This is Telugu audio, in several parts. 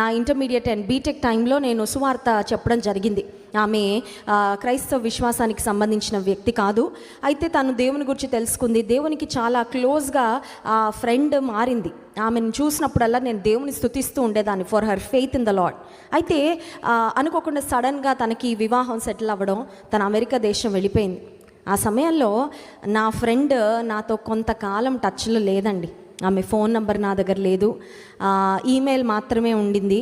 నా ఇంటర్మీడియట్ అండ్ బీటెక్ టైంలో నేను సువార్త చెప్పడం జరిగింది. ఆమె క్రైస్తవ విశ్వాసానికి సంబంధించిన వ్యక్తి కాదు. అయితే తను దేవుని గురించి తెలుసుకుంది. దేవునికి చాలా క్లోజ్గా ఆ ఫ్రెండ్ మారింది. ఆమెను చూసినప్పుడల్లా నేను దేవుని స్థుతిస్తూ ఉండేదాన్ని for her faith in the lord అయితే అనుకోకుండా సడన్గా తనకి వివాహం సెటిల్ అవ్వడం తన అమెరికా దేశం వెళ్ళిపోయింది. ఆ సమయంలో నా ఫ్రెండ్ నాతో కొంతకాలం టచ్లో లేదండి. ఆమె ఫోన్ నంబర్ నా దగ్గర లేదు. ఈమెయిల్ మాత్రమే ఉండింది.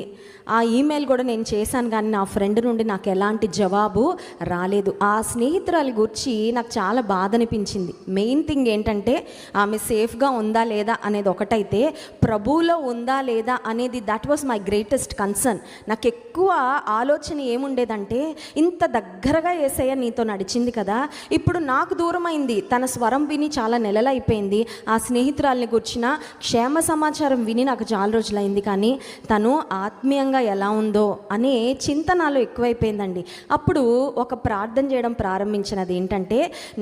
ఆ ఈమెయిల్ కూడా నేను చేశాను కానీ నా ఫ్రెండ్ నుండి నాకు ఎలాంటి జవాబు రాలేదు. ఆ స్నేహితురాలి గురించి నాకు చాలా బాధ అనిపించింది. మెయిన్ థింగ్ ఏంటంటే ఆమె సేఫ్గా ఉందా లేదా అనేది ఒకటైతే ప్రభువులో ఉందా లేదా అనేది that was my greatest concern నాకు ఎక్కువ ఆలోచన ఏముండేదంటే ఇంత దగ్గరగా ఏసయ్య నీతో నడిచింది కదా. ఇప్పుడు నాకు దూరమైంది. తన స్వరం విని చాలా నెలలైపోయింది. ఆ స్నేహితురాలిని గుర్చి వచ్చిన క్షేమ సమాచారం విని నాకు చాలా రోజులైంది కానీ తను ఆత్మీయంగా ఎలా ఉందో అనే చింత నాలో ఎక్కువైపోయిందండి. అప్పుడు ఒక ప్రార్థన చేయడం ప్రారంభించినది ఏంటంటే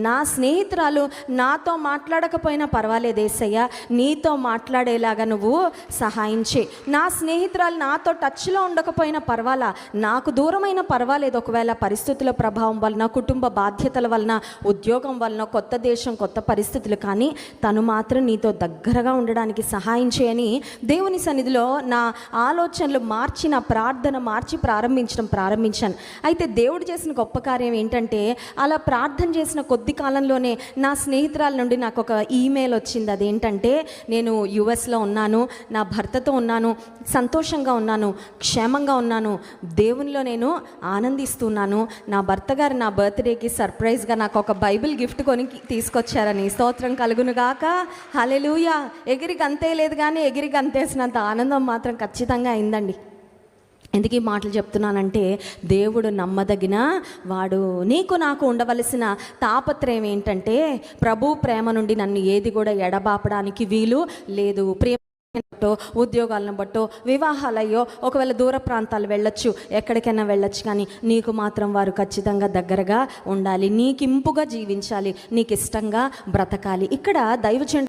నా స్నేహితురాలు నాతో మాట్లాడకపోయినా పర్వాలేదు ఏసయ్య నీతో మాట్లాడేలాగా నువ్వు సహాయం చేయి. నా స్నేహితురాలు నాతో టచ్లో ఉండకపోయినా పర్వాలా? నాకు దూరమైన పర్వాలేదు. ఒకవేళ పరిస్థితుల ప్రభావం వలన కుటుంబ బాధ్యతల వలన ఉద్యోగం వలన కొత్త దేశం కొత్త పరిస్థితులు కానీ తను మాత్రం నీతో దగ్గరగా ఉండడానికి సహాయం చేయని దేవుని సన్నిధిలో నా ఆలోచనలు మార్చి నా ప్రార్థన మార్చి ప్రారంభించడం ప్రారంభించాను. అయితే దేవుడు చేసిన గొప్ప కార్యం ఏంటంటే అలా ప్రార్థన చేసిన కొద్ది కాలంలోనే నా స్నేహితురాల నుండి నాకు ఒక ఈమెయిల్ వచ్చింది. అదేంటంటే నేను యుఎస్లో ఉన్నాను నా భర్తతో ఉన్నాను సంతోషంగా ఉన్నాను క్షేమంగా ఉన్నాను దేవునిలో నేను ఆనందిస్తున్నాను. నా భర్త గారు నా బర్త్డేకి సర్ప్రైజ్గా నాకు ఒక బైబిల్ గిఫ్ట్ కొని తీసుకొచ్చారని స్తోత్రం కలుగును గాక. ఎగిరికి అంతే లేదు కానీ ఎగిరికి అంతేసినంత ఆనందం మాత్రం ఖచ్చితంగా అయిందండి. ఎందుకు ఈ మాటలు చెప్తున్నానంటే దేవుడు నమ్మదగిన వాడు. నీకు నాకు ఉండవలసిన తాపత్రయం ఏంటంటే ప్రభు ప్రేమ నుండి నన్ను ఏది కూడా ఎడబాపడానికి వీలు లేదు. ప్రేమ బట్టో ఉద్యోగాలను బట్టో వివాహాలయ్యో ఒకవేళ దూర ప్రాంతాలు వెళ్ళొచ్చు ఎక్కడికైనా వెళ్ళొచ్చు కానీ నీకు మాత్రం వారు ఖచ్చితంగా దగ్గరగా ఉండాలి. నీకింపుగా జీవించాలి నీకు ఇష్టంగా బ్రతకాలి. ఇక్కడ దైవచండ